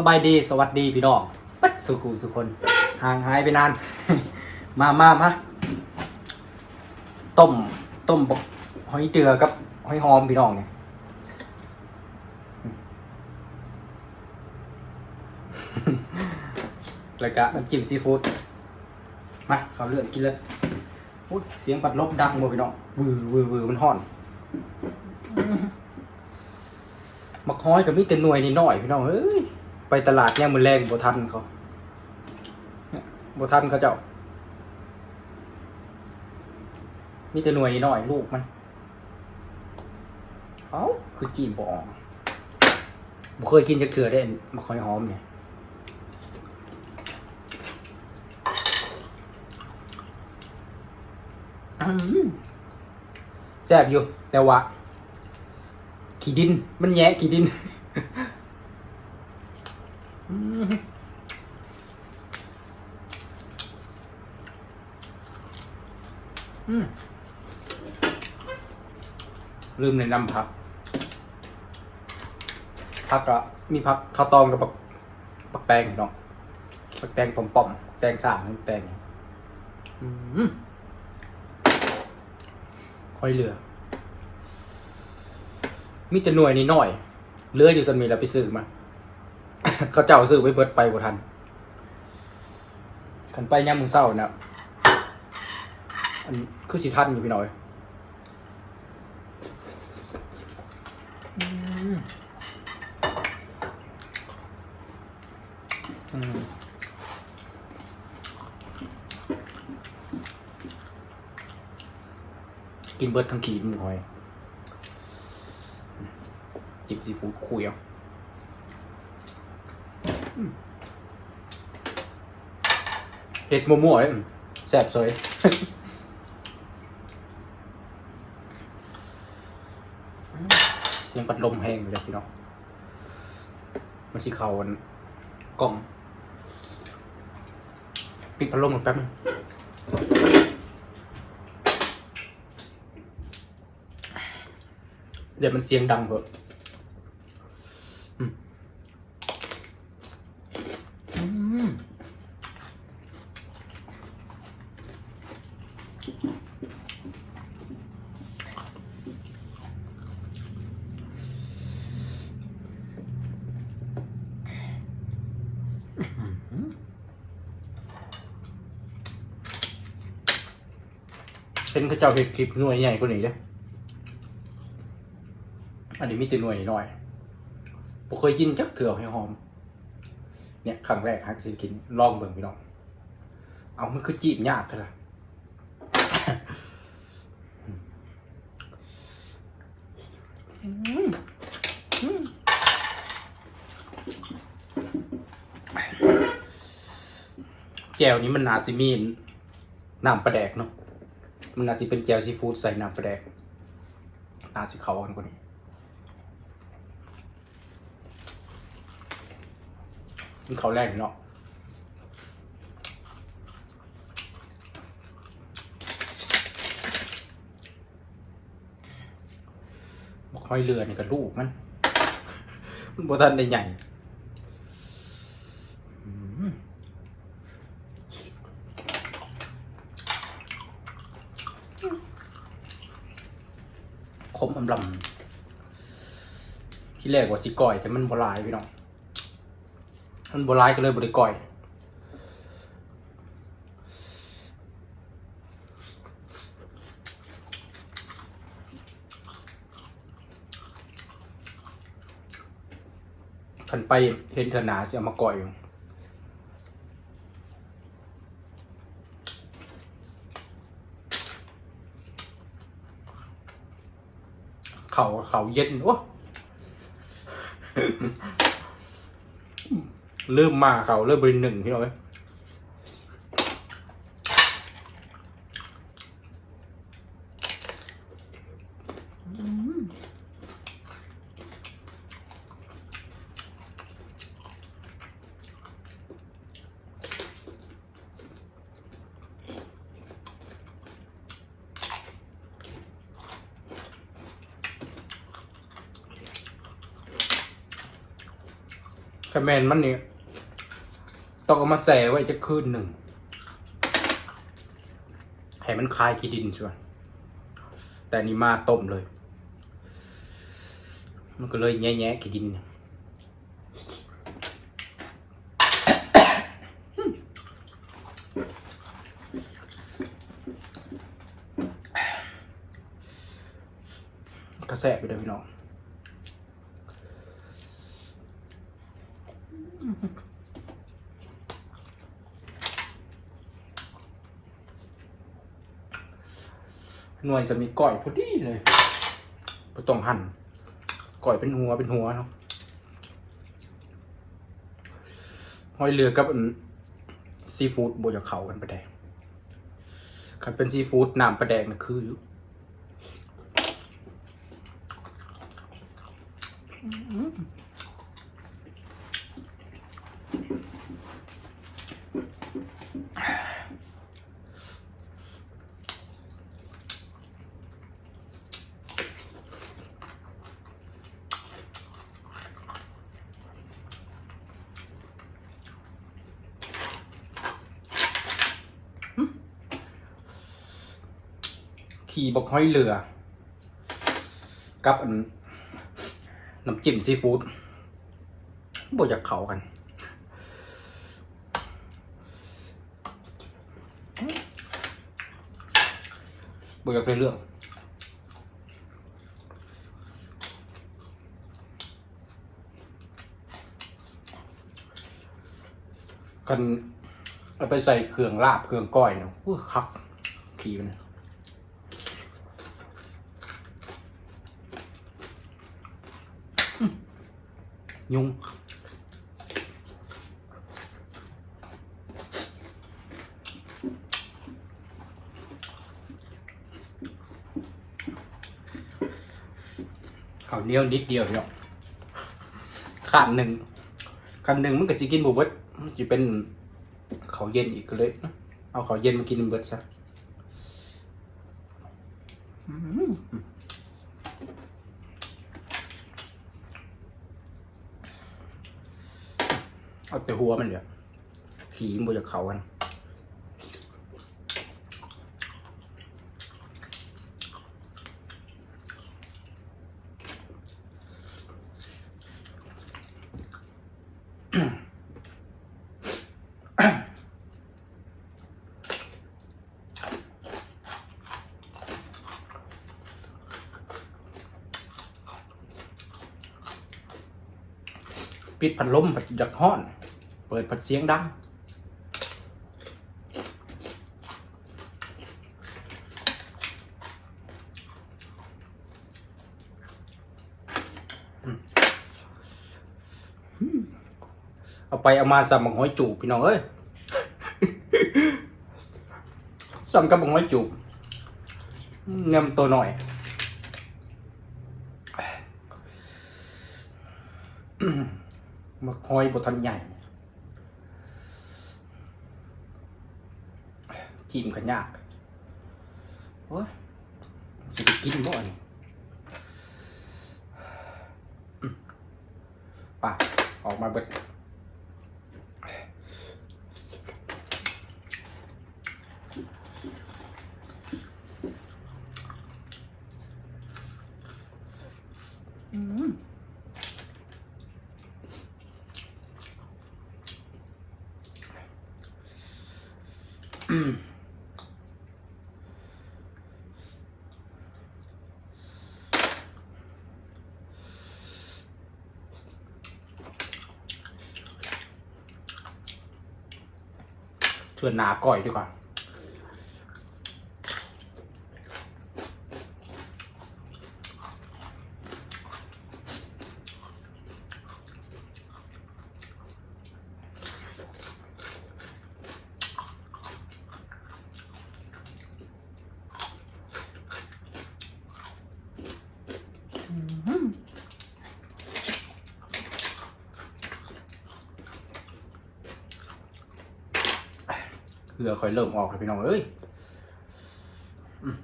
สบายดีสวัสดีพี่น้องปัดสุขุสุคนห่างหายไปนาน มามามาต้มต้มบกหอยเดือกับหอยหอมพี่น้องเนี่ยแล้วก็น้ำจิ้มซีฟู้ดมาเขาเลื่อกกินเลยอุ๊ยเสียงปัดลบดังบ่พี่น้องวือวือวือมันห่อนมักฮ้อยกับมีแต่หน่วยนิดหน่อยพี่น้องเอ้ย ไปตลาดเนี่ยมือแรงบ่ทันเขาเนี่ยบ่ทันเขาเจ้ามีแต่หน่วยนิดหน่อยลูกมันเอาคือจีบบออกบ่เคยกินจะเกลือได้มักฮ้อยหอมเนี่ยแซ่บอยู่แต่ว่า ขี้ดิน มันแย่ขี้ดิน อืมอืม ลืมในน้ำผักผักก็มีผักข้าวตองกับปักปักแตงเนาะปักแตงป่อมๆแตงสามแตงอืมค่อยเหลือ มีแต่หน่วยนิดหน่อยเลืออยู่สันมีแล้วไปซื้อมา เขาเจ้าซื้อไปเบิดไปบ่ทันขันไปย่ามมือเศร้านะอันคือสิทันอยู่พี่น้อย อืมกินเบิดทั้งขีดมึงหอย จิบซีฟู้ดคุยเอาอืมเห็ดมั่วๆเลยแซ่บสวย สียงปัดลมแห้งเลยพี่น้องมันสิเขาอันกล่องปิดพัดลมก่อนแป๊บนึงเดี๋ยวมันเสียงดังเถอะ อืมอืม เป็นเขาเจ้าเห็ดคลิปหน่วยใหญ่กว่านี้เลยอันนี้มีแต่หน่วยน้อยผมเคยกินจักเถื่อให้หอม เนี่ยครั้งแรกฮักสิกิน ลองเบิ่งพี่น้อง เอามันคือจีบยากเถอะล่ะอืมอืมแจวนี้มันนาซิมีนน้ำปลาแดกเนาะ มันนาซิเป็นแจวซีฟู้ดใส่น้ำปลาแดกนาซิเขากันกว่านี้มันเขาแรกเนาะบอกห้อยเรือนี่กับลูกมัน มันบ่ทันได้ใหญ่ คมอำลำที่แรกว่าสิก่อย แต่มันบลายพี่น้องมันบราณก็เลยบริก่อยขันไปเห็นเธอหนาเสียมาก่อยอยู่ เขาเขาเย็นวะเริ่มมาเขาเริ่มบริหนึ่งพี่น้อย คะแมนมันเนี่ยต้องเอามาแส่ไว้จะคืนหนึ่งให้มันคลายขี้ดินใช่ไหมแต่นี่มาต้มเลย มันก็เลยแง่ๆขี้ดินเนี่ยกระแสไปเลยพี่น้อง หน่วยจะมีก่อยพอดีเลยบ่ต้องหั่นก่อยเป็นหัวเป็นหัวเนาะหอยเรือกับซีฟู้ดบวยากเขากันไปแดงคันเป็นซีฟู้ดน้ำปลาแดงนะคือ ที่บกห้อยเรือ กับน้ำจิ้มซีฟู้ดบอยากเขากันบอยากเรื่องกันเอาไปใส่เครื่องลาบเครื่องก้อยเนี่ยคัก ขี่มันเนี่ยอืม ยุงข้าวเหนียวนิดเดียวเนาะขาดหนึ่งขาดหนึ่งมันก็จะกินบุเบิดมันจะเป็นเขาเย็นอีกเลย เอาเขาเย็นมากินเบิดซะอืม เอาแต่หัวมันเดี๋ยวขี่มันจากเขากันปิดพัดลมผัดอยากห้อน เปิดผัดเสียงดัง เอาไปเอามาสับบังหอยจูบพี่น้องเอ้ยสับกับบังหอยจูบเงมตัวหน่อยมักหอยบทันใหญ่ จิ้มกันยากโอ้ยสิไปกินบ่อนอืมไป่ะออกมาเบิดอืม ชิญหนาก่อยดีกว่า เรือค่อยเริ่มออกเลยพี่น้องเอ้ยอืม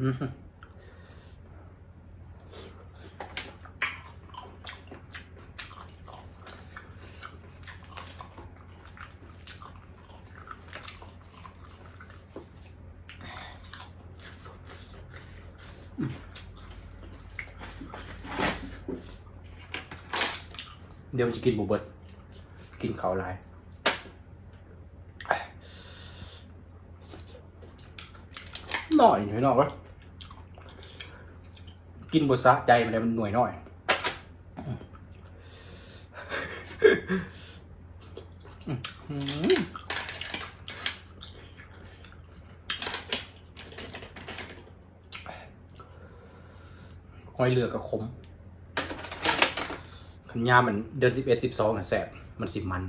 อืม เดี๋ยวมันจะกินบุเบิดกินเขาหลายหน่อยหน่อยหน่อยวะกินบทสะใจมันเลยมันหน่วยหน่อยหอยเรือกับขม ยามันเดือนสิบเอ็ดสิบสองอะแสบมันสิบมัน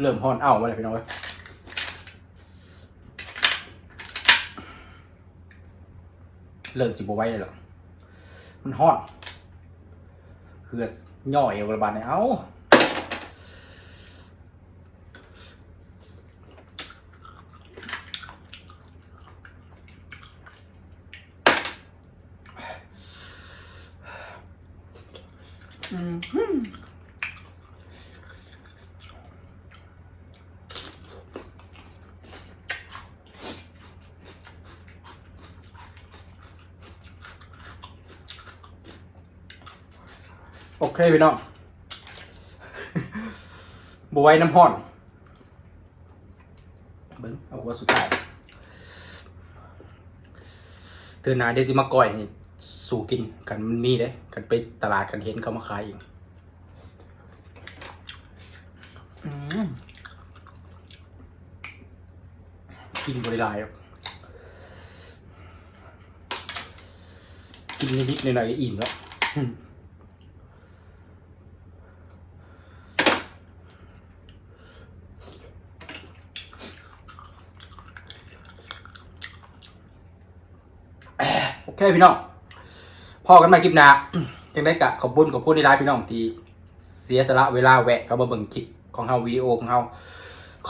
เริ่มฮอนเอามาเลยพี่น้องเว้ยเริ่มสิบไว้เลยหรอมันฮอนคือย่อเอวระบาดเนี่ยเอ้าอืม เคพี่น้องบไว้น้ำห้อนเบิ้งเอาหัวสุดท้ายเตือนาเดยวซิมาก่อยสู่กินกันมันมีเด้กันไปตลาดกันเห็นเขามาขายอีกกินบริลายกินนิดๆหน่อยๆก็อิ่มแล้วอืม โอ เคพี่น้องพ่อกันมาคลิปหน้าจังได้กะขอบคุณขอบคุณในไลฟ์พี่น้องที่เสียสละเวลาแวะเข้ามาเบิ่งคลิปของเฮาวิดีโอของเฮา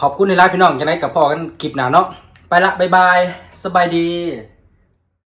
ขอบคุณในไลฟ์พี่น้องจังได้กับพ่อกันคลิปหน้าเนาะไปละบ๊ายบาย สบายดี